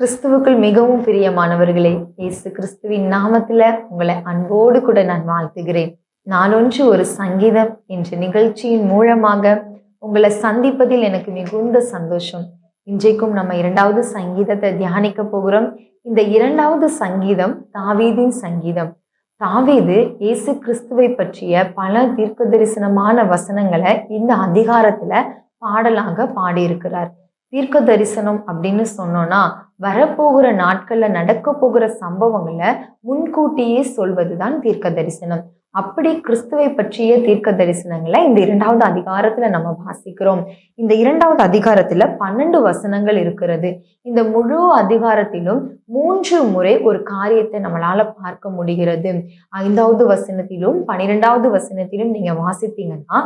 கிறிஸ்துவுக்குள் மிகவும் பிரியமானவர்களே இயேசு கிறிஸ்துவின் நாமத்துல உங்களை அன்போடு கூட நான் வாழ்த்துகிறேன். நாளொன்று ஒரு சங்கீதம் என்ற நிகழ்ச்சியின் மூலமாக உங்களை சந்திப்பதில் எனக்கு மிகுந்த சந்தோஷம். இன்றைக்கும் நம்ம இரண்டாவது சங்கீதத்தை தியானிக்க போகிறோம். இந்த இரண்டாவது சங்கீதம் தாவீதின் சங்கீதம். தாவீது இயேசு கிறிஸ்துவை பற்றிய பல தீர்க்க தரிசனமான வசனங்களை இந்த அதிகாரத்துல பாடலாக பாடியிருக்கிறார். தீர்க்க தரிசனம் அப்படின்னு சொன்னோம்னா வரப்போகிற நாட்கள்ல நடக்க போகிற சம்பவங்களை முன்கூட்டியே சொல்வதுதான் தீர்க்க தரிசனம் அப்படி கிறிஸ்துவை பற்றிய தீர்க்க தரிசனங்களை இந்த இரண்டாவது அதிகாரத்துல நம்ம வாசிக்கிறோம். இந்த இரண்டாவது அதிகாரத்துல பன்னெண்டு வசனங்கள் இருக்கிறது. இந்த முழு அதிகாரத்திலும் மூன்று முறை ஒரு காரியத்தை நம்மளால பார்க்க முடிகிறது. ஐந்தாவது வசனத்திலும் பனிரெண்டாவது வசனத்திலும் நீங்க வாசித்தீங்கன்னா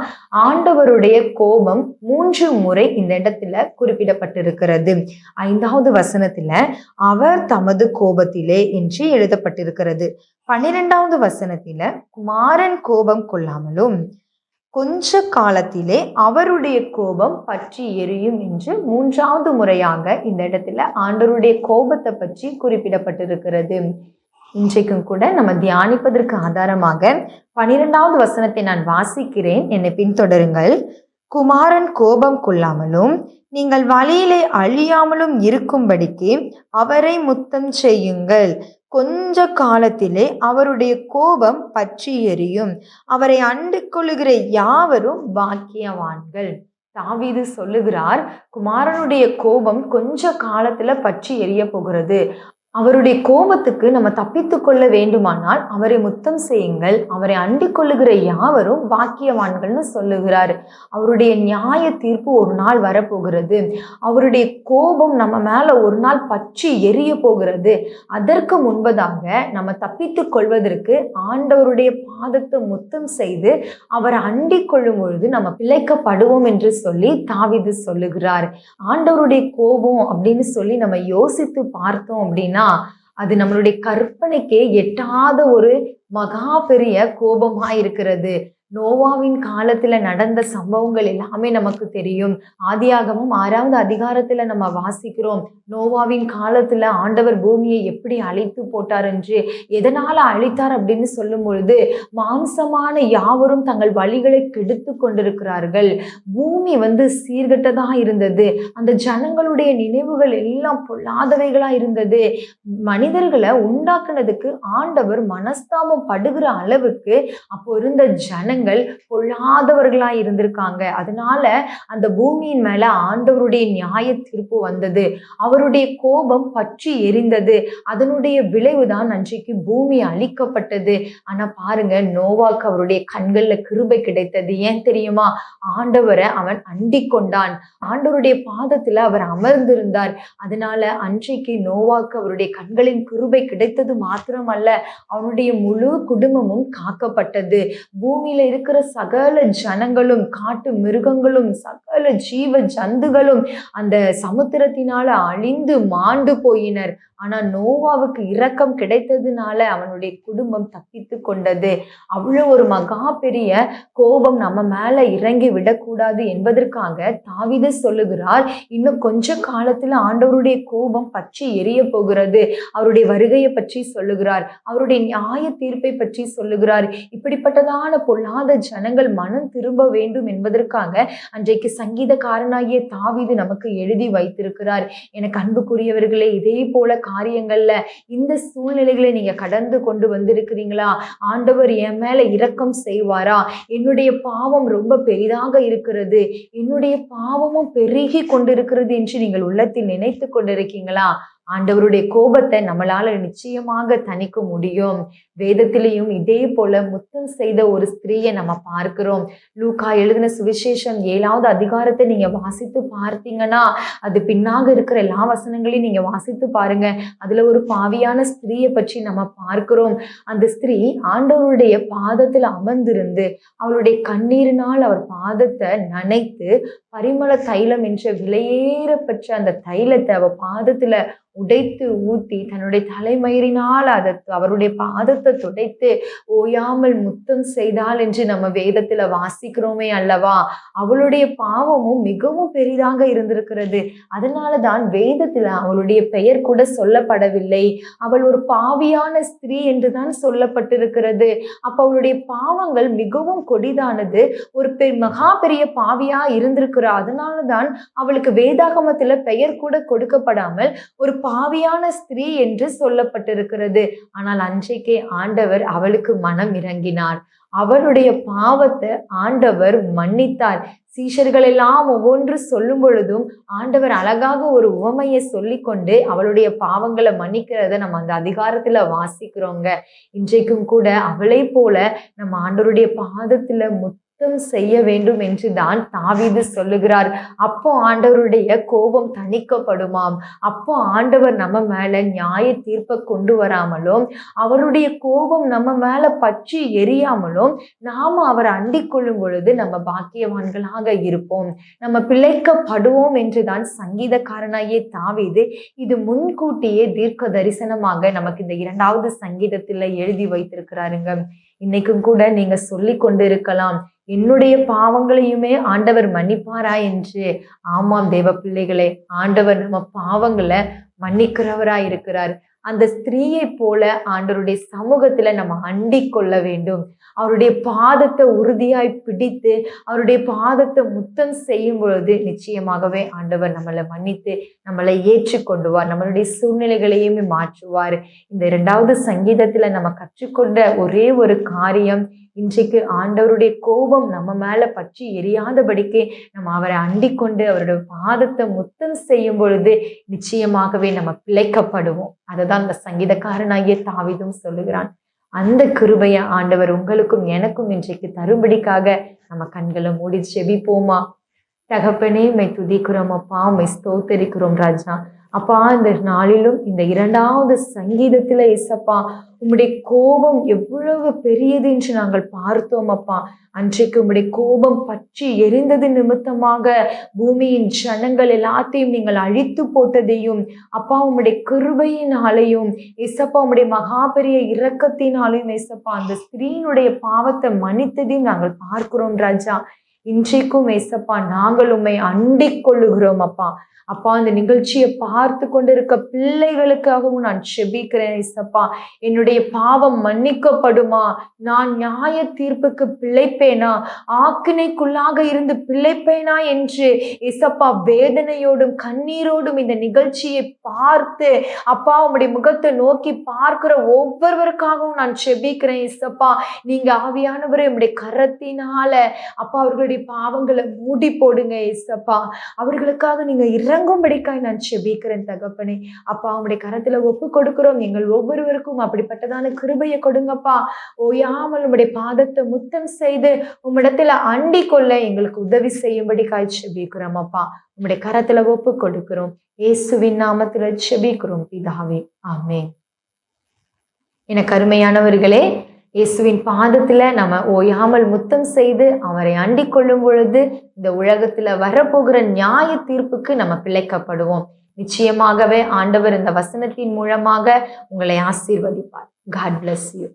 ஆண்டவருடைய கோபம் மூன்று முறை இந்த இடத்துல குறிப்பிடப்பட்டிருக்கிறது. ஐந்தாவது வசனத்துல அவர் தமது கோபத்திலே என்று எழுதப்பட்டிருக்கிறது. பன்னிரெண்டாவது வசனத்தில குமாரன் கோபம் கொள்ளாமலும் கொஞ்ச காலத்திலே அவருடைய கோபம் பற்றி எரியும் என்று மூன்றாவது முறையாக இந்த இடத்துல ஆண்டவருடைய கோபத்தை பற்றி குறிப்பிடப்பட்டிருக்கிறது. இன்றைக்கும் கூட நம்ம தியானிப்பதற்கு ஆதாரமாக பனிரெண்டாவது வசனத்தை நான் வாசிக்கிறேன். என்னை பின்தொடருங்கள். குமாரன் கோபம் கொள்ளாமலும் நீங்கள் வழியிலே அழியாமலும் இருக்கும்படிக்கு அவரை முத்தம் செய்யுங்கள். கொஞ்ச காலத்திலே அவருடைய கோபம் பற்றி எரியும். அவரை அண்டு கொள்ளுகிற யாவரும் பாக்கியவான்கள். தாவீது சொல்லுகிறார் குமாரனுடைய கோபம் கொஞ்ச காலத்துல பற்றி எரிய போகிறது. அவருடைய கோபத்துக்கு நம்ம தப்பித்து கொள்ள வேண்டுமானால் அவரை முத்தம் செய்யுங்கள். அவரை அண்டிக் கொள்ளுகிற யாவரும் பாக்கியவான்கள்னு சொல்லுகிறார். அவருடைய நியாய தீர்ப்பு ஒரு நாள் வரப்போகிறது. அவருடைய கோபம் நம்ம மேலே ஒரு நாள் பற்றி எரிய போகிறது. அதற்கு முன்பதாக நம்ம தப்பித்து கொள்வதற்கு ஆண்டவருடைய பாதத்தை முத்தம் செய்து அவரை அண்டிக் கொள்ளும் பொழுது நம்ம பிழைக்கப்படுவோம் என்று சொல்லி தாவிது சொல்லுகிறார். ஆண்டவருடைய கோபம் அப்படின்னு சொல்லி நம்ம யோசித்து பார்த்தோம் அப்படின்னா அது நம்மளுடைய கற்பனைக்கே எட்டாத ஒரு மகா பெரிய கோபமா இருக்கிறது நோவாவின் காலத்துல நடந்த சம்பவங்கள் எல்லாமே நமக்கு தெரியும். ஆதியாகமும் ஆறாவது அதிகாரத்துல நம்ம வாசிக்கிறோம். நோவாவின் காலத்துல ஆண்டவர் பூமியை எப்படி அழித்து போட்டார் என்று எதனால அழித்தார் அப்படின்னு சொல்லும் பொழுது மாம்சமான யாவரும் தங்கள் வழிகளை கெடுத்து கொண்டிருக்கிறார்கள். பூமி வந்து சீர்கெட்டதா இருந்தது. அந்த ஜனங்களுடைய நினைவுகள் எல்லாம் பொல்லாதவைகளா இருந்தது. மனிதர்களை உண்டாக்குனதுக்கு ஆண்டவர் மனஸ்தாபம் படுகிற அளவுக்கு அப்போ இருந்த ஜனங்கள் பொல்லாதவர்களா இருந்திருக்காங்க. அதனால அந்த பூமியின் மேல ஆண்டவருடைய நியாய தீர்ப்பு வந்தது. அவருடைய கோபம் பற்றி எரிந்தது. அதனுடைய விளைவுதான் அன்றைக்கு பூமி அழிக்கப்பட்டது. ஆனா பாருங்க நோவாக்கு அவருடைய கண்கள்ல கிருபை கிடைத்தது. ஏன் தெரியுமா? ஆண்டவரை அவன் அண்டி கொண்டான். ஆண்டவருடைய பாதத்துல அவர் அமர்ந்திருந்தார். அதனால அன்றைக்கு நோவாக்கு அவருடைய கண்களின் கிருபை கிடைத்தது மாத்திரமல்ல அவனுடைய முழு குடும்பமும் காக்கப்பட்டது. பூமியில இருக்கிற சகல ஜனங்களும் காட்டு மிருகங்களும் சகல ஜீவ ஜந்துகளும் அந்த சமுத்திரத்தினால அழிந்து மாண்டு போயினர். ஆனா நோவாவுக்கு இரக்கம் கிடைத்ததுனால அவனுடைய குடும்பம் தப்பித்து கொண்டது. அவ்வளவு ஒரு மகா பெரிய கோபம் நம்ம மேல இறங்கி விடக்கூடாது என்பதற்காக தாவித சொல்லுகிறார் இன்னும் கொஞ்ச காலத்துல ஆண்டவருடைய கோபம் பற்றி எரிய போகிறது. அவருடைய வருகையை பற்றி சொல்லுகிறார் அவருடைய நியாய தீர்ப்பை பற்றி சொல்லுகிறார். இப்படிப்பட்டதான பொல்லா பொல்லாத ஜனங்கள் மனம் திரும்ப வேண்டும் என்பதற்காக அன்றைக்கு சங்கீதக்காரனாகிய தாவிது நமக்கு எழுதி வைத்திருக்கிறார். எனக்கு அன்புக்குரியவர்களே இதே போல காரியங்கள்ல இந்த சூழ்நிலைகளை நீங்க கடந்து கொண்டு வந்திருக்கிறீங்களா? ஆண்டவர் என் மேல இரக்கம் செய்வாரா? என்னுடைய பாவம் ரொம்ப பெரிதாக இருக்கிறது. என்னுடைய பாவமும் பெருகி கொண்டிருக்கிறது என்று நீங்கள் உள்ளத்தில் நினைத்து கொண்டிருக்கீங்களா? ஆண்டவருடைய கோபத்தை நம்மளால நிச்சயமாக தணிக்க முடியும். வேதத்திலையும் இதே போல முத்தம் செய்த ஒரு ஸ்திரீயை நம்ம பார்க்கிறோம். லூக்கா எழுதின சுவிசேஷம் ஏழாவது அதிகாரத்தை நீங்க வாசித்து பார்த்தீங்கன்னா அது பின்னாக இருக்கிற எல்லா வசனங்களையும் நீங்க வாசித்து பாருங்க. அதுல ஒரு பாவியான ஸ்திரீயை பற்றி நம்ம பார்க்கிறோம். அந்த ஸ்திரீ ஆண்டவருடைய பாதத்தில் அமர்ந்திருந்து அவளுடைய கண்ணீரினால் அவர் பாதத்தை நனைத்து பரிமள தைலம் என்ற விலையேற பெற்ற அந்த தைலத்தை அவ பாதத்துல உடைத்து ஊத்தி தன்னுடைய தலைமயிரினால் அதை அவருடைய பாதத்தை துடைத்து ஓயாமல் முத்தம் செய்தாள் என்று நம்ம வேதத்துல வாசிக்கிறோமே அல்லவா? அவளுடைய பாவமும் மிகவும் பெரிதாக இருந்திருக்கிறது. அதனாலதான் வேதத்துல அவளுடைய பெயர் கூட சொல்லப்படவில்லை. அவள் ஒரு பாவியான ஸ்திரீ என்றுதான் சொல்லப்பட்டிருக்கிறது. அப்ப அவளுடைய பாவங்கள் மிகவும் கொடிதானது. ஒரு பெ மகா பெரிய பாவியா இருந்திருக்கிறா. அதனாலதான் அவளுக்கு வேதாகமத்துல பெயர் கூட கொடுக்கப்படாமல் ஒரு பாவியான ஸ்திரீ என்று சொல்லப்பட்டிருக்கிறது. ஆனால் அன்றைக்கே ஆண்டவர் அவளுக்கு மனம் இறங்கினார். அவளுடைய பாவத்தை ஆண்டவர் மன்னித்தார். சீஷர்கள் எல்லாம் ஒவ்வொன்று சொல்லும் பொழுதும் ஆண்டவர் அழகாக ஒரு உவமையை சொல்லிக்கொண்டு அவளுடைய பாவங்களை மன்னிக்கிறத நம்ம அந்த அதிகாரத்துல வாசிக்கிறோங்க. இன்றைக்கும் கூட அவளை போல நம்ம ஆண்டவருடைய பாதத்துல யுத்தம் செய்ய வேண்டும் என்று தான் தாவீது சொல்லுகிறார். அப்போ ஆண்டவருடைய கோபம் தணிக்கப்படுமாம். அப்போ ஆண்டவர் நம்ம மேல நியாய தீர்ப்பை கொண்டு வராமலும் அவருடைய கோபம் நம்ம மேல பற்றி எரியாமலும் நாம அவர் அண்டிக் கொள்ளும் பொழுது நம்ம பாக்கியவான்களாக இருப்போம். நம்ம பிழைக்கப்படுவோம் என்றுதான் சங்கீதக்காரனாயே தாவீது இது முன்கூட்டியே தீர்க்க தரிசனமாக நமக்கு இந்த இரண்டாவது சங்கீதத்தில் எழுதி வைத்திருக்கிறாருங்க. இன்னைக்கும் கூட நீங்க சொல்லி கொண்டிருக்கலாம். என்னுடைய பாவங்களையுமே ஆண்டவர் மன்னிப்பாரா என்று? ஆமாம் தேவ பிள்ளைகளே ஆண்டவர் நம்ம பாவங்களை மன்னிக்கிறவரா இருக்கிறார். அந்த ஸ்திரீயை போல ஆண்டவருடைய சமூகத்துல நம்ம அண்டி கொள்ள வேண்டும். அவருடைய பாதத்தை உறுதியாய் பிடித்து அவருடைய பாதத்தை முத்தம் செய்யும் பொழுது நிச்சயமாகவே ஆண்டவர் நம்மளை மன்னித்து நம்மளை ஏற்றுக்கொண்டுவார் நம்மளுடைய சூழ்நிலைகளையுமே மாற்றுவார். இந்த இரண்டாவது சங்கீதத்துல நம்ம கற்றுக்கொண்ட ஒரே ஒரு காரியம் இன்றைக்கு ஆண்டவருடைய கோபம் நம்ம மேல பற்றி எரியாதபடிக்கு நம்ம அவரை அண்டிக்கொண்டு அவருடைய பாதத்தை முத்தம் செய்யும் பொழுது நிச்சயமாகவே நம்ம பிழைக்கப்படுவோம். அதை அதுதான் அந்த சங்கீதக்காரனாகிய தாவிதும் சொல்லுகிறான் அந்த கிருபைய ஆண்டவர் உங்களுக்கும் எனக்கும் இன்றைக்கு தரும்படிக்காக நம்ம கண்களை மூடி செவிப்போமா தகப்பனே மை துதிக்கிறோம் அப்பா மை ஸ்தோத்தரிக்கிறோம் ராஜா. அப்பா இந்த நாளிலும் இந்த இரண்டாவது சங்கீதத்தில் இசப்பா உம்முடைய கோபம் எவ்வளவு பெரியது என்று நாங்கள் பார்த்தோம் அப்பா. அன்றைக்கு உம்முடைய கோபம் பற்றி எரிந்தது நிமித்தமாக பூமியின் ஜனங்கள் எல்லாத்தையும் நீங்கள் அழித்து போட்டதையும் அப்பா உம்முடைய கிருபையினாலையும் இசப்பா உம்முடைய மகாபெரிய இரக்கத்தினாலையும் இசப்பா அந்த ஸ்திரீனுடைய பாவத்தை மன்னித்ததையும் நாங்கள் பார்க்கிறோம் ராஜா. இன்றைக்கும் ஏசப்பா நாங்கள் உண்மை அண்டிக் கொள்ளுகிறோம் அப்பா. அப்பா அந்த நிகழ்ச்சியை பார்த்து கொண்டிருக்க பிள்ளைகளுக்காகவும் நான் செபிக்கிறேன் இசப்பா என்னுடைய பாவம் மன்னிக்கப்படுமா? நான் நியாய தீர்ப்புக்கு பிழைப்பேனா? ஆக்கினைக்குள்ளாக இருந்து பிழைப்பேனா என்று இசப்பா வேதனையோடும் கண்ணீரோடும் இந்த நிகழ்ச்சியை பார்த்து அப்பா உங்களுடைய முகத்தை நோக்கி பார்க்கிற ஒவ்வொருவருக்காகவும் நான் செபிக்கிறேன் இசப்பா நீங்க ஆவியானவரை என்னுடைய கரத்தினால அப்பா அவர்களுடைய பாவங்களை மூடி போடுங்க ஏசப்பா. அவர்களுக்காக நீங்க இறங்கும்படிக்காய் நான் செபிக்கிறேன் தகப்பனே. அப்பா அவங்களுடைய கரத்துல ஒப்பு கொடுக்கிறோம். எங்கள் ஒவ்வொருவருக்கும் அப்படிப்பட்டதான கிருபையை கொடுங்கப்பா. ஓயாமல் உங்களுடைய பாதத்தை முத்தம் செய்து உம்மிடத்துல அண்டி கொள்ள எங்களுக்கு உதவி செய்யும்படிக்காய் செபிக்கிறோம் அப்பா. உங்களுடைய கரத்துல ஒப்பு கொடுக்கிறோம். இயேசுவின் நாமத்துல செபிக்கிறோம் பிதாவே. ஆமே என கருமையானவர்களே இயேசுவின் பாதத்தில் நம்ம ஓயாமல் முத்தம் செய்து அவரை அண்டிக் கொள்ளும் பொழுது இந்த உலகத்தில் வரப்போகிற நியாய தீர்ப்புக்கு நம்ம பிழைக்கப்படுவோம். நிச்சயமாகவே ஆண்டவர் இந்த வசனத்தின் மூலமாக உங்களை ஆசீர்வதிப்பார். God bless you